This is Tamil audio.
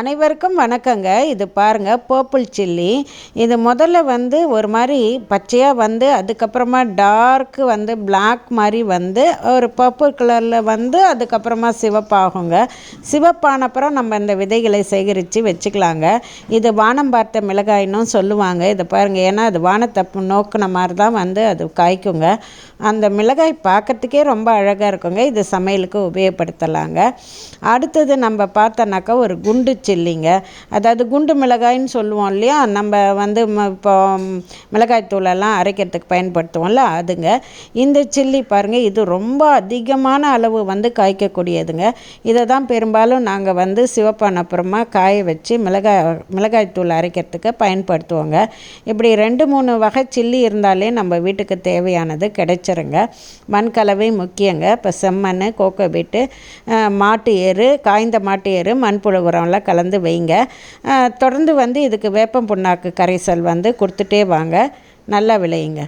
அனைவருக்கும் வணக்கங்க. இது பாருங்கள் பர்பிள் சில்லி இது முதல்ல வந்து ஒரு மாதிரி பச்சையாக வந்து அதுக்கப்புறமா டார்க்கு வந்து பிளாக் மாதிரி வந்து ஒரு பர்பிள் கலரில் வந்து அதுக்கப்புறமா சிவப்பாகுங்க. சிவப்பானப்புறம் நம்ம இந்த விதைகளை சேகரித்து வச்சுக்கலாங்க. இது வானம் பார்த்த மிளகாயினும் சொல்லுவாங்க. இதை பாருங்கள் ஏன்னா அது வானத்தை நோக்கின மாதிரி தான் வந்து அது காய்க்குங்க. அந்த மிளகாய் பார்க்கறதுக்கே ரொம்ப அழகாக இருக்குங்க. இது சமையலுக்கு உபயோகப்படுத்தலாங்க. அடுத்தது நம்ம பார்த்தோன்னாக்கா ஒரு குண்டு சில்லிங்க. அதாவது குண்டு மிளகாய்ன்னு சொல்லுவோம் இல்லையா? நம்ம வந்து இப்போ மிளகாய் தூளெல்லாம் அரைக்கிறதுக்கு பயன்படுத்துவோம்ல அதுங்க. இந்த சில்லி பாருங்கள் இது ரொம்ப அதிகமான அளவு வந்து காய்க்கக்கூடியதுங்க. இதை தான் பெரும்பாலும் நாங்கள் வந்து சிவப்பான அப்புறமா காய வச்சு மிளகாய் மிளகாய் தூள் அரைக்கிறதுக்கு பயன்படுத்துவோங்க. இப்படி ரெண்டு மூணு வகை சில்லி இருந்தாலே நம்ம வீட்டுக்கு தேவையானது கிடைச்சிருங்க. மண் கலவை முக்கியங்க. இப்போ செம்மண் கோக்கோ பீட்டு மாட்டு ஏறு காய்ந்த மாட்டு ஏறு மண்புழு உரம்லாம் கலந்து வைங்க. தொடர்ந்து வந்து இதுக்கு வேப்பம் புண்ணாக்கு கரைசல் வந்து கொடுத்துட்டே வாங்க. நல்லா விளையுங்க.